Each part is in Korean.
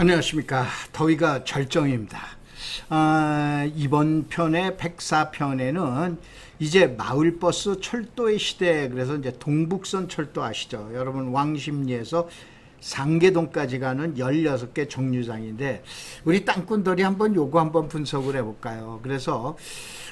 안녕하십니까. 더위가 절정입니다. 아, 이번 편의 104편에는 이제 마을버스 철도의 시대, 그래서 이제 동북선 철도 아시죠? 여러분 왕십리에서 상계동까지 가는 16개 정류장인데 우리 땅꾼들이 한번 요거 한번 분석을 해볼까요? 그래서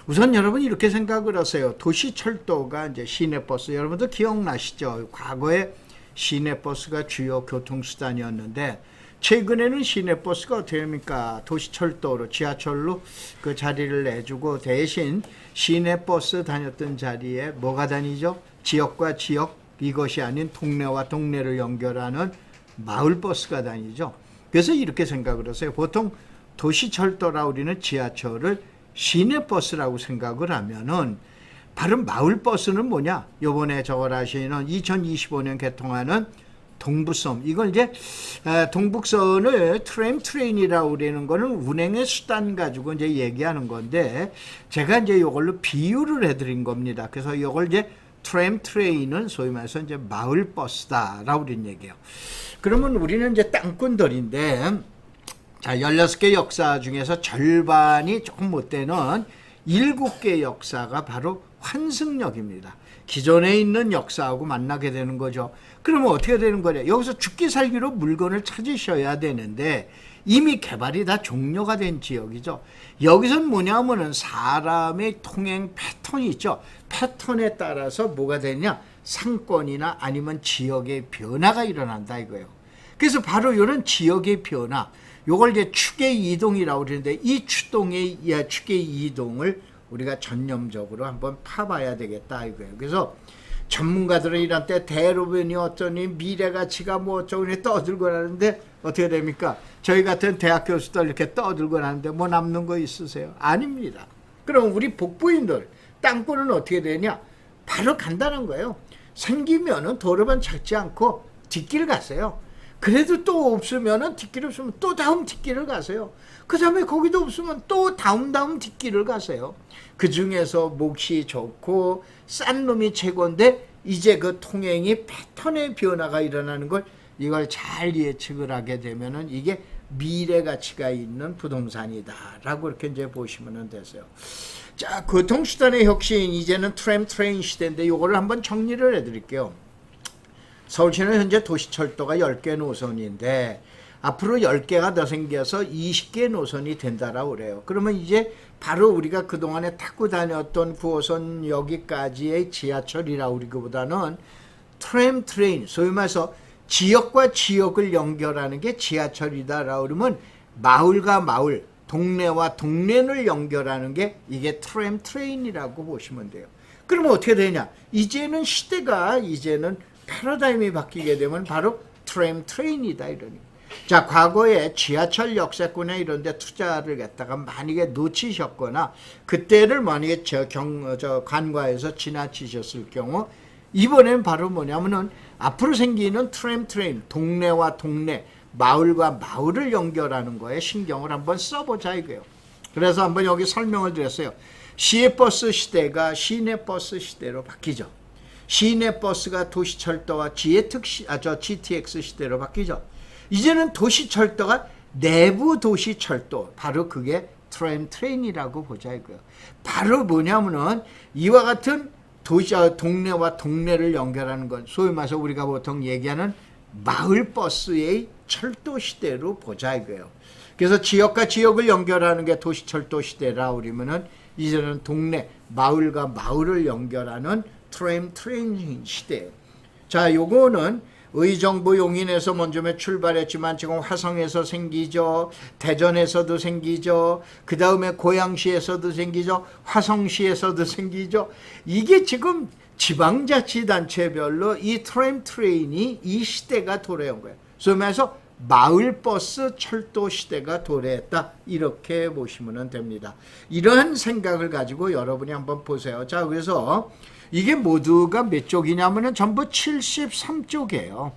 우선 여러분 이렇게 생각을 하세요. 도시 철도가 이제 시내버스 여러분도 기억나시죠? 과거에 시내버스가 주요 교통수단이었는데 최근에는 시내버스가 어떻게 됩니까? 도시철도로 지하철로 그 자리를 내주고 대신 시내버스 다녔던 자리에 뭐가 다니죠? 지역과 지역 이것이 아닌 동네와 동네를 연결하는 마을버스가 다니죠. 그래서 이렇게 생각을 하세요. 보통 도시철도라 우리는 지하철을 시내버스라고 생각을 하면은 바로 마을버스는 뭐냐? 요번에 저걸 하시는 2025년 개통하는 동부섬 이걸 이제 에, 동북선을 트램 트레인이라고 그러는 거는 운행의 수단 가지고 이제 얘기하는 건데 제가 이제 이걸로 비유를 해드린 겁니다. 그래서 이걸 이제 트램 트레인은 소위 말해서 이제 마을 버스다라고 그런 얘기예요. 그러면 우리는 이제 땅꾼들인데 자 16개 역사 중에서 절반이 조금 못 되는 7개 역사가 바로 환승역입니다. 기존에 있는 역사하고 만나게 되는 거죠. 그러면 어떻게 되는 거냐? 여기서 죽기 살기로 물건을 찾으셔야 되는데 이미 개발이 다 종료가 된 지역이죠. 여기선 뭐냐면은 사람의 통행 패턴이 있죠. 패턴에 따라서 뭐가 되냐? 상권이나 아니면 지역의 변화가 일어난다 이거예요. 그래서 바로 이런 지역의 변화, 요걸 이제 축의 이동이라고 그러는데 이 추동의 야, 축의 이동을 우리가 전념적으로 한번 파봐야 되겠다 이거예요. 그래서 전문가들은 이런 때 대로변이 어쩌니 미래 가치가 뭐 어쩌고 떠들고 하는데 어떻게 됩니까? 저희 같은 대학 교수들 이렇게 떠들고 하는데 뭐 남는 거 있으세요? 아닙니다. 그럼 우리 복부인들 땅굴은 어떻게 되냐? 바로 간단한 거예요. 생기면은 도로만 찾지 않고 뒷길 가세요. 그래도 또 없으면은 뒷길 없으면 또 다음 뒷길을 가세요. 그 다음에 거기도 없으면 또 다음 다음 뒷길을 가세요. 그 중에서 몫이 좋고 싼 놈이 최고인데 이제 그 통행이 패턴의 변화가 일어나는 걸 이걸 잘 예측을 하게 되면은 이게 미래 가치가 있는 부동산이다라고 이렇게 이제 보시면 되세요. 자, 교통수단의 혁신 이제는 트램 트레인 시대인데 이거를 한번 정리를 해드릴게요. 서울시는 현재 도시철도가 10개 노선인데 앞으로 10개가 더 생겨서 20개 노선이 된다라고 그래요. 그러면 이제 바로 우리가 그동안에 타고 다녔던 9호선 여기까지의 지하철이라고 그러기보다는 트램 트레인, 소위 말해서 지역과 지역을 연결하는 게 지하철이다라고 그러면 마을과 마을, 동네와 동네를 연결하는 게 이게 트램 트레인이라고 보시면 돼요. 그러면 어떻게 되냐? 이제는 시대가 이제는 패러다임이 바뀌게 되면 바로 트램 트레인이다 이러니. 자, 과거에 지하철 역세권에 이런 데 투자를 했다가 만약에 놓치셨거나 그때를 만약에 저 경, 저 관과에서 지나치셨을 경우 이번엔 바로 뭐냐면은 앞으로 생기는 트램 트레인, 동네와 동네, 마을과 마을을 연결하는 거에 신경을 한번 써보자 이거예요. 그래서 한번 여기 설명을 드렸어요. 시외버스 시대가 시내버스 시대로 바뀌죠. 시내 버스가 도시 철도와 지혜특 시, 아, 저 GTX 시대로 바뀌죠. 이제는 도시 철도가 내부 도시 철도, 바로 그게 트램 트레인이라고 보자 이거예요. 바로 뭐냐면은 이와 같은 도시, 아, 동네와 동네를 연결하는 건 소위 말해서 우리가 보통 얘기하는 마을 버스의 철도 시대로 보자 이거예요. 그래서 지역과 지역을 연결하는 게 도시 철도 시대라 그러면은 이제는 동네, 마을과 마을을 연결하는 트램 트레인 시대. 자, 요거는 의정부 용인에서 먼저 출발했지만 지금 화성에서 생기죠. 대전에서도 생기죠. 그 다음에 고양시에서도 생기죠. 화성시에서도 생기죠. 이게 지금 지방자치단체별로 이 트램 트레인이 이 시대가 도래한 거예요. 말해서 마을버스 철도 시대가 도래했다. 이렇게 보시면 됩니다. 이러한 생각을 가지고 여러분이 한번 보세요. 자, 그래서 이게 모두가 몇 쪽이냐면은 전부 73쪽이에요.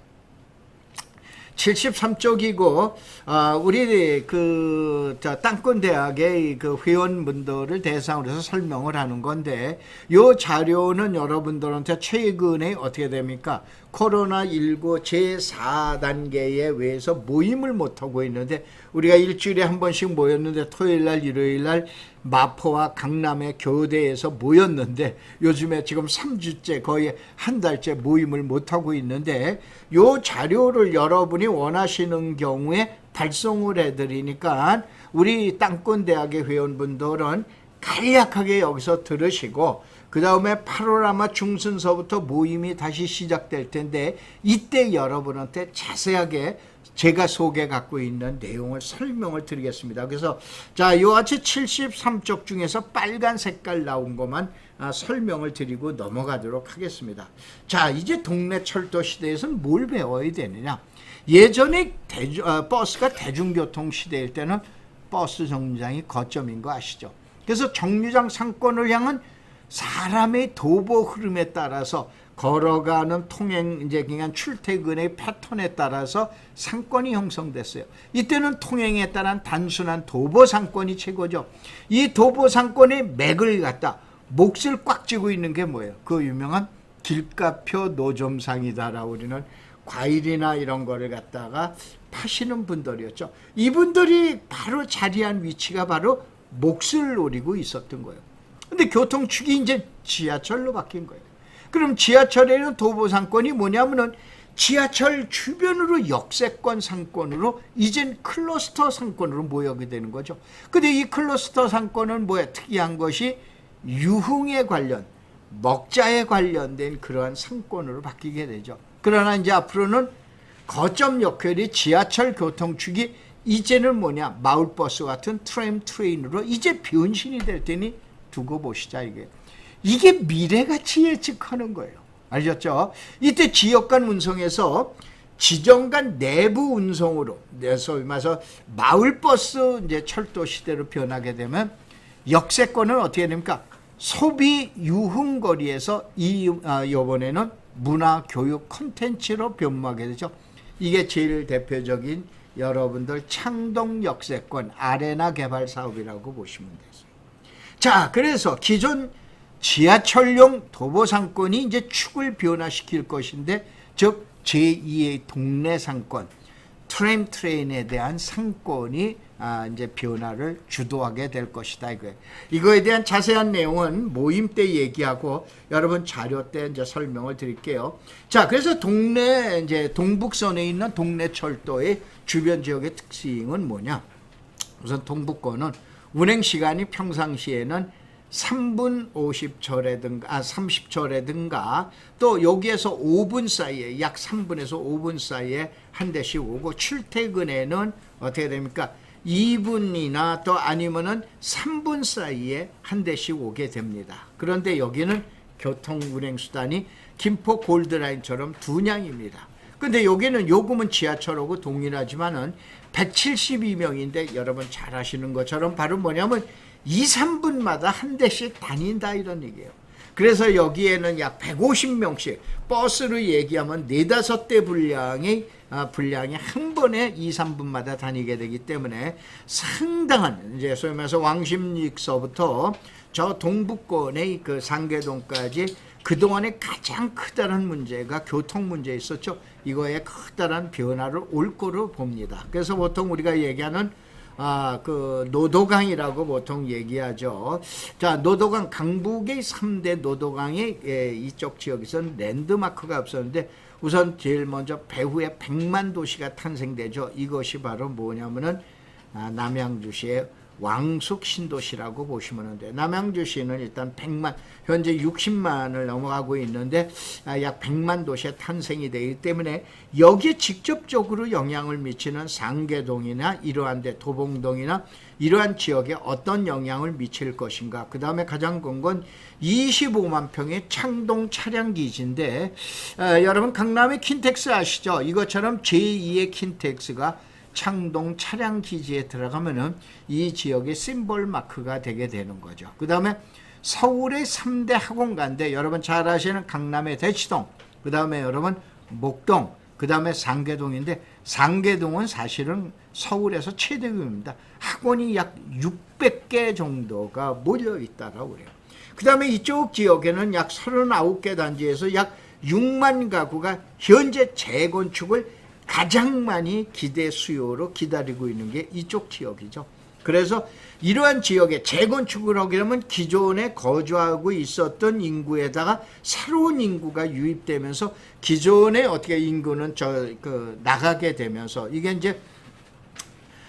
73쪽이고 어, 우리 그 저, 땅권 대학의 그 회원분들을 대상으로 해서 설명을 하는 건데 요 자료는 여러분들한테 최근에 어떻게 됩니까? 코로나19 제4단계에 의해서 모임을 못 하고 있는데 우리가 일주일에 한 번씩 모였는데 토요일 날 일요일 날 마포와 강남의 교대에서 모였는데 요즘에 지금 3주째 거의 한 달째 모임을 못 하고 있는데 요 자료를 여러분이 원하시는 경우에 발송을 해드리니까 우리 땅권 대학의 회원분들은 간략하게 여기서 들으시고 그 다음에 8월 아마 중순서부터 모임이 다시 시작될 텐데 이때 여러분한테 자세하게 제가 소개 갖고 있는 내용을 설명을 드리겠습니다. 그래서 자, 같이 73쪽 중에서 빨간 색깔 나온 것만 아, 설명을 드리고 넘어가도록 하겠습니다. 자, 이제 동네 철도 시대에서는 뭘 배워야 되느냐? 예전에 대주, 어, 버스가 대중교통 시대일 때는 버스 정류장이 거점인 거 아시죠? 그래서 정류장 상권을 향한 사람의 도보 흐름에 따라서 걸어가는 통행 이제 그냥 출퇴근의 패턴에 따라서 상권이 형성됐어요. 이때는 통행에 따른 단순한 도보 상권이 최고죠. 이 도보 상권의 맥을 갖다 몫을 꽉 쥐고 있는 게 뭐예요? 그 유명한 길가표 노점상이다라고 우리는 과일이나 이런 거를 갖다가 파시는 분들이었죠. 이분들이 바로 자리한 위치가 바로 몫을 노리고 있었던 거예요. 근데 교통축이 이제 지하철로 바뀐 거예요. 그럼 지하철에는 도보 상권이 뭐냐면은 지하철 주변으로 역세권 상권으로 이젠 클러스터 상권으로 모여게 되는 거죠. 근데 이 클러스터 상권은 뭐야? 특이한 것이 유흥에 관련, 먹자에 관련된 그러한 상권으로 바뀌게 되죠. 그러나 이제 앞으로는 거점 역할이 지하철 교통축이 이제는 뭐냐? 마을버스 같은 트램 트레인으로 이제 변신이 될 테니 두고 보시자 이게. 이게 미래같이 예측하는 거예요. 알겠죠? 이때 지역 간 운송에서 지정 간 내부 운송으로 소위 말해서 마을버스 이제 철도 시대로 변하게 되면 역세권은 어떻게 됩니까? 소비 유흥거리에서 이 아, 이번에는 문화 교육 콘텐츠로 변모하게 되죠. 이게 제일 대표적인 여러분들 창동 역세권 아레나 개발 사업이라고 보시면 되죠. 자, 그래서 기존 지하철용 도보 상권이 이제 축을 변화시킬 것인데, 즉 제2의 동네 상권, 트램 트레인에 대한 상권이 아, 이제 변화를 주도하게 될 것이다 이거예요. 이거에 대한 자세한 내용은 모임 때 얘기하고 여러분 자료 때 이제 설명을 드릴게요. 자, 그래서 동네 이제 동북선에 있는 동네 철도의 주변 지역의 특징은 뭐냐? 우선 동북권은 운행 시간이 평상시에는 3분 50초라든가 아 30초라든가 또 여기에서 5분 사이에 약 3분에서 5분 사이에 한 대씩 오고 출퇴근에는 어떻게 됩니까? 2분이나 또 아니면은 3분 사이에 한 대씩 오게 됩니다. 그런데 여기는 교통 운행 수단이 김포 골드라인처럼 두 냥입니다. 근데 여기는 요금은 지하철하고 동일하지만은 172명인데 여러분 잘 아시는 것처럼 바로 뭐냐면 2, 3분마다 한 대씩 다닌다 이런 얘기예요. 그래서 여기에는 약 150명씩 버스로 얘기하면 4, 5대 분량이 아, 분량이 한 번에 2, 3분마다 다니게 되기 때문에 상당한 이제 소위 말해서 왕십리서부터 저 동북권의 그 상계동까지 그동안에 가장 크다란 문제가 교통 문제 있었죠. 이거에 커다란 변화를 올 거로 봅니다. 그래서 보통 우리가 얘기하는 아, 그 노도강이라고 보통 얘기하죠. 자, 노도강 강북의 3대 노도강의 예, 이쪽 지역에서는 랜드마크가 없었는데 우선 제일 먼저 배후에 백만 도시가 탄생되죠. 이것이 바로 뭐냐면은 아, 남양주시의 왕숙 신도시라고 보시면 되는데 남양주시는 일단 100만 현재 60만을 넘어가고 있는데 아, 약 100만 도시의 탄생이 되기 때문에 여기에 직접적으로 영향을 미치는 상계동이나 이러한 데 도봉동이나 이러한 지역에 어떤 영향을 미칠 것인가 그 다음에 가장 큰 건 25만 평의 창동 차량 기지인데 아, 여러분 강남의 킨텍스 아시죠? 이것처럼 제2의 킨텍스가 창동 차량 기지에 들어가면은 이 지역의 심볼 마크가 되게 되는 거죠. 그 다음에 서울의 3대 학원가인데 여러분 잘 아시는 강남의 대치동, 그 다음에 여러분 목동, 그 다음에 상계동인데 상계동은 사실은 서울에서 최대규모입니다. 학원이 약 600개 정도가 몰려 있다라고 그래요. 그 다음에 이쪽 지역에는 약 39개 단지에서 약 6만 가구가 현재 재건축을 가장 많이 기대 수요로 기다리고 있는 게 이쪽 지역이죠. 그래서 이러한 지역에 재건축을 하게 되면 기존에 거주하고 있었던 인구에다가 새로운 인구가 유입되면서 기존의 어떻게 인구는 저 그 나가게 되면서 이게 이제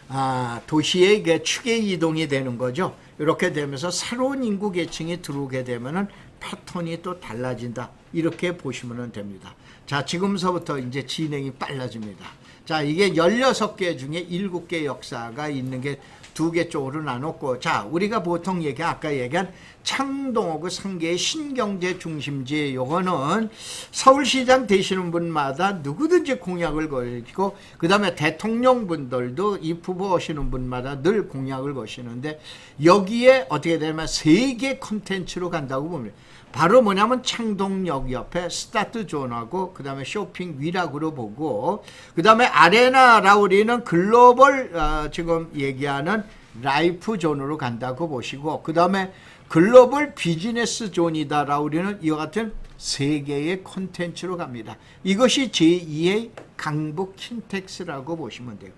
아, 도시의 축의 이동이 되는 거죠. 이렇게 되면서 새로운 인구 계층이 들어오게 되면은 패턴이 또 달라진다. 이렇게 보시면 됩니다. 자, 지금서부터 이제 진행이 빨라집니다. 자, 이게 16개 중에 7개 역사가 있는 게 두 개 쪽으로 나눴고, 자, 우리가 보통 얘기, 아까 얘기한 창동하고 상계의 신경제 중심지, 요거는 서울시장 되시는 분마다 누구든지 공약을 걸고, 그 다음에 대통령 분들도 이 후보 하시는 분마다 늘 공약을 거시는데, 여기에 어떻게 되냐면 세 개 컨텐츠로 간다고 봅니다. 바로 뭐냐면 창동역 옆에 스타트 존하고 그 다음에 쇼핑 위락으로 보고 그 다음에 아레나 라우리는 글로벌 어, 지금 얘기하는 라이프 존으로 간다고 보시고 그 다음에 글로벌 비즈니스 존이다 라 우리는 이와 같은 세 개의 콘텐츠로 갑니다. 이것이 제2의 강북 킨텍스라고 보시면 돼요.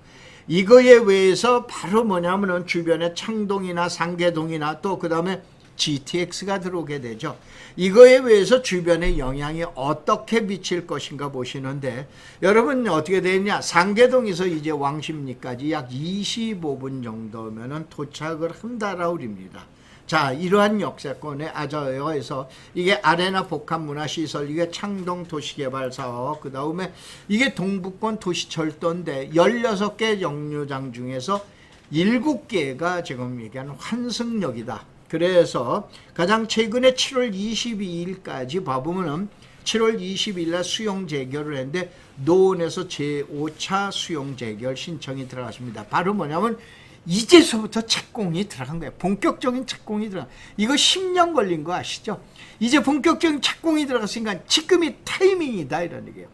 이거에 의해서 바로 뭐냐면은 주변에 창동이나 상계동이나 또 그 다음에 GTX가 들어오게 되죠. 이거에 의해서 주변에 영향이 어떻게 미칠 것인가 보시는데 여러분 어떻게 되냐? 상계동에서 이제 왕십리까지 약 25분 정도면은 도착을 한다라고 그럽니다. 자, 이러한 역세권의 아저에서 이게 아레나 복합 문화 시설, 이게 창동 도시개발 사업, 그 다음에 이게 동북권 도시철도인데 16개 정류장 중에서 7개가 지금 얘기하는 환승역이다. 그래서 가장 최근에 7월 22일까지 봐보면은 7월 20일 날 수용 재결을 했는데 노원에서 제5차 수용 재결 신청이 들어갔습니다. 바로 뭐냐면 이제서부터 착공이 들어간 거예요. 본격적인 착공이 들어간. 이거 10년 걸린 거 아시죠? 이제 본격적인 착공이 들어갔으니까 지금이 타이밍이다 이런 얘기예요.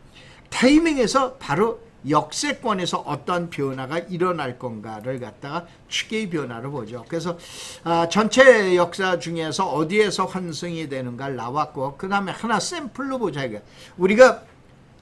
타이밍에서 바로 역세권에서 어떤 변화가 일어날 건가를 갖다가 추계의 변화로 보죠. 그래서 아, 전체 역사 중에서 어디에서 환승이 되는가 나왔고 그 다음에 하나 샘플로 보자 우리가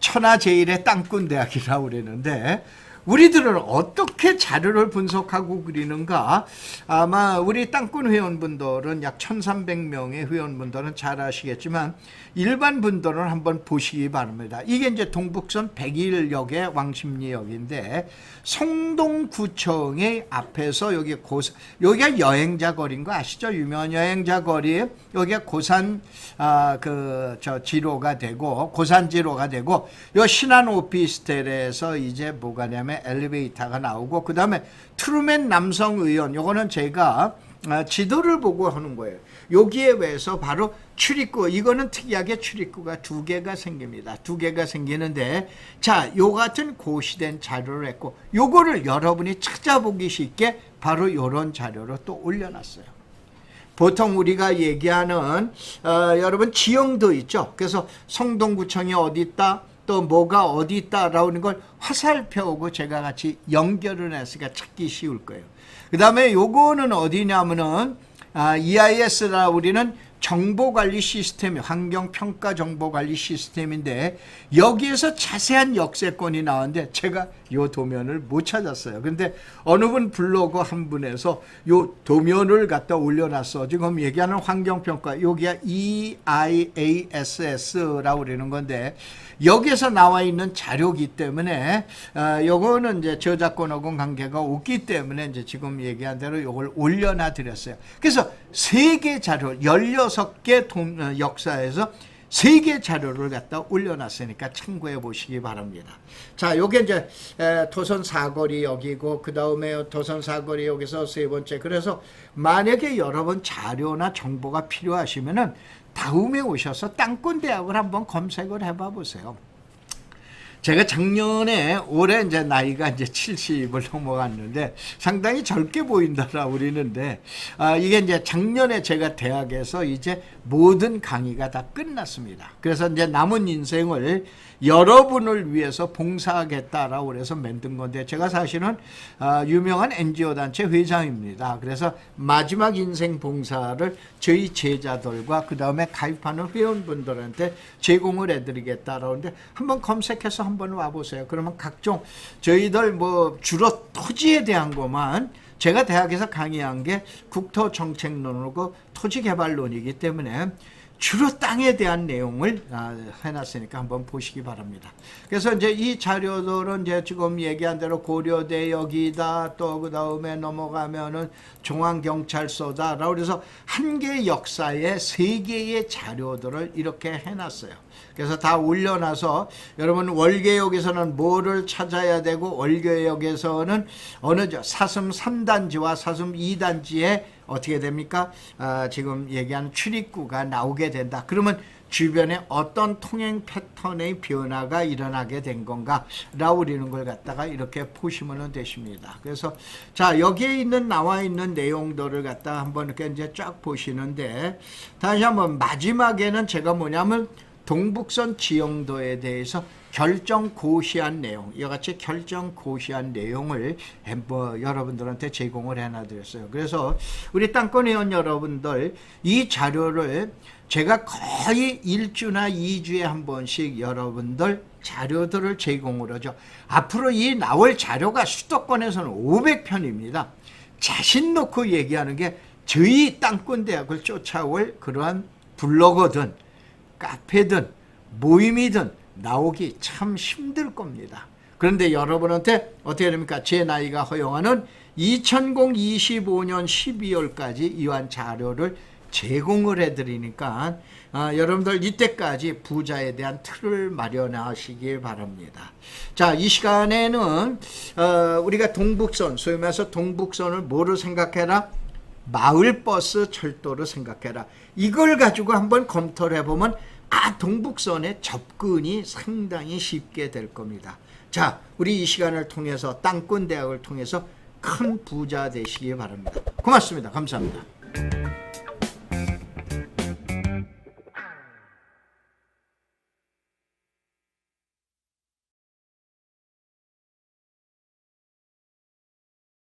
천하제일의 땅꾼 대학이라고 그러는데 우리들은 어떻게 자료를 분석하고 그리는가? 아마 우리 땅꾼 회원분들은 약 1,300명의 회원분들은 잘 아시겠지만 일반 분들은 한번 보시기 바랍니다. 이게 이제 동북선 101역의 왕십리역인데 성동구청의 앞에서 여기 고 여기가 여행자 거리인 거 아시죠? 유명한 여행자 거리 여기가 고산 아 그 저 지로가 되고 고산 지로가 되고 요 신한 오피스텔에서 이제 뭐가 냐면 엘리베이터가 나오고 그 다음에 트루맨 남성 의원 요거는 제가 아, 지도를 보고 하는 거예요. 여기에 의해서 바로 출입구 이거는 특이하게 출입구가 두 개가 생깁니다. 두 개가 생기는데 자, 요 같은 고시된 자료를 했고 요거를 여러분이 찾아보기 쉽게 바로 요런 자료로 또 올려놨어요. 보통 우리가 얘기하는 어, 여러분 지형도 있죠. 그래서 성동구청이 어디 있다, 또 뭐가 어디 있다라는 걸 화살표하고 제가 같이 연결을 했으니까 찾기 쉬울 거예요. 그 다음에 요거는 어디냐면은 아, EIS라 우리는 정보관리 시스템, 환경평가 정보관리 시스템인데 여기에서 자세한 역세권이 나왔는데 제가 요 도면을 못 찾았어요. 근데 어느 분 블로그 한 분에서 요 도면을 갖다 올려놨어. 지금 얘기하는 환경평가 여기가 EIASS라고 그러는 건데 여기에서 나와 있는 자료기 때문에 어, 요거는 이제 저작권하고 관계가 없기 때문에 이제 지금 얘기한 대로 요걸 올려놔 드렸어요. 그래서 세개 자료 16개 동, 어, 역사에서 세개 자료를 갖다 올려놨으니까 참고해 보시기 바랍니다. 자, 요게 이제 에, 도선 사거리 여기고 그 다음에 도선 사거리 여기서 세 번째. 그래서 만약에 여러분 자료나 정보가 필요하시면은 다음에 오셔서 땅꾼 대학을 한번 검색을 해봐 보세요. 제가 작년에 올해 이제 나이가 이제 70을 넘어갔는데 상당히 젊게 보인다라 우리는데 아, 이게 이제 작년에 제가 대학에서 이제 모든 강의가 다 끝났습니다. 그래서 이제 남은 인생을 여러분을 위해서 봉사하겠다라고 그래서 만든 건데 제가 사실은 아, 유명한 NGO 단체 회장입니다. 그래서 마지막 인생 봉사를 저희 제자들과 그 다음에 가입하는 회원분들한테 제공을 해드리겠다라고 하는데 한번 검색해서 한번 와보세요. 그러면 각종 저희들 뭐 주로 토지에 대한 것만 제가 대학에서 강의한 게 국토 정책론이고 토지 개발론이기 때문에 주로 땅에 대한 내용을 아, 해놨으니까 한번 보시기 바랍니다. 그래서 이제 이 자료들은 이제 지금 얘기한 대로 고려대역이다 또 그 다음에 넘어가면은 중앙경찰서다라고 그래서 한 개의 역사에 세 개의 자료들을 이렇게 해놨어요. 그래서 다 올려놔서 여러분 월계역에서는 뭐를 찾아야 되고 월계역에서는 어느 저 사슴 3단지와 사슴 2단지에 어떻게 됩니까? 아, 지금 얘기하는 출입구가 나오게 된다. 그러면 주변에 어떤 통행 패턴의 변화가 일어나게 된 건가라고 우리는 걸 갖다가 이렇게 보시면 되십니다. 그래서 자 여기에 있는 나와 있는 내용들을 갖다 한번 이렇게 이제 쫙 보시는데 다시 한번 마지막에는 제가 뭐냐면 동북선 지형도에 대해서 결정 고시한 내용, 이와 같이 결정 고시한 내용을 뭐 여러분들한테 제공을 해놔드렸어요. 그래서 우리 땅권 회원 여러분들 이 자료를 제가 거의 일주나 이주에 한 번씩 여러분들 자료들을 제공을 하죠. 앞으로 이 나올 자료가 수도권에서는 500편입니다. 자신 놓고 얘기하는 게 저희 땅권 대학을 쫓아올 그러한 블로거든 카페든 모임이든 나오기 참 힘들 겁니다. 그런데 여러분한테 어떻게 됩니까? 제 나이가 허용하는 2025년 12월까지 이러한 자료를 제공을 해드리니까 아, 여러분들 이때까지 부자에 대한 틀을 마련하시길 바랍니다. 자, 이 시간에는 어, 우리가 동북선, 소위 말해서 동북선을 뭐로 생각해라? 마을버스 철도로 생각해라. 이걸 가지고 한번 검토를 해보면 아 동북선의 접근이 상당히 쉽게 될 겁니다. 자, 우리 이 시간을 통해서 땅권 대학을 통해서 큰 부자 되시기 바랍니다. 고맙습니다. 감사합니다.